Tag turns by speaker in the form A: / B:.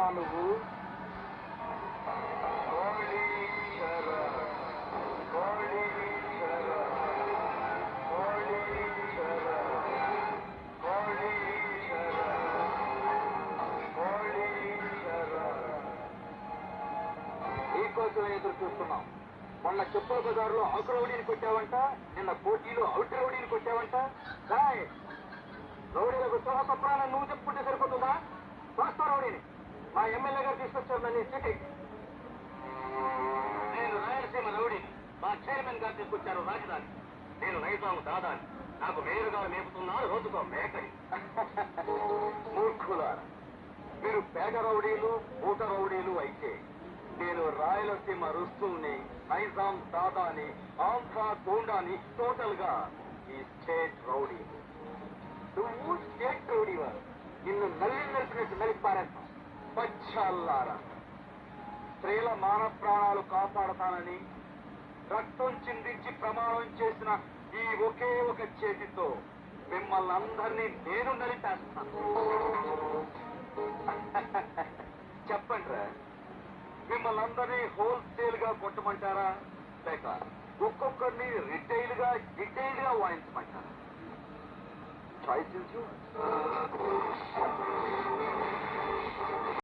A: నాలుగు. నువ్వు
B: ఎదురు చూస్తున్నాం. మొన్న చెప్పుల బజార్లో అవుట్ రౌడీని కొట్టావంట నిన్న పోటీలో అవుట్ రౌడీని కొట్టావంట. రౌడీలకు రౌడీలకు సోహసప్రాణం నువ్వు చెప్పుకుంటే సరిపోతుందా? చూస్తా రౌడీని. మా ఎమ్మెల్యే గారు తీసుకొచ్చారు నన్ను సిటీ నేను రాయలసీమ రౌడీ. మా చైర్మన్ గారు తీసుకొచ్చారు రాజధాని. నేను రైతాము దాదాని. నాకు మేలుగా మేపుతున్నారు రోజుకో మేకని. మూర్ఖులారా మీరు పేద రౌడీలు ఊట రౌడీలు అయితే నేను రాయలసీమ రుస్తుల్ని నైజాం దాదాని ఆంధ్రా గోండాని టోటల్గా ఈ స్టేట్ రౌడీ నువ్వు స్టేట్ పచ్చాల్లారా స్త్రీల మాన ప్రాణాలు కాపాడతానని రక్తం చిందించి ప్రమాణం చేసిన ఈ ఒకే ఒక చేతితో మిమ్మల్ని అందరినీ నేను నలిపేస్తాను. చెప్పండి రా. మిమ్మల్ని అందరినీ హోల్సేల్గా కొట్టమంటారా? లేక ఒక్కొక్కరిని రిటైల్గా డీటెయిల్గా వాయించమంటారా చాయిస్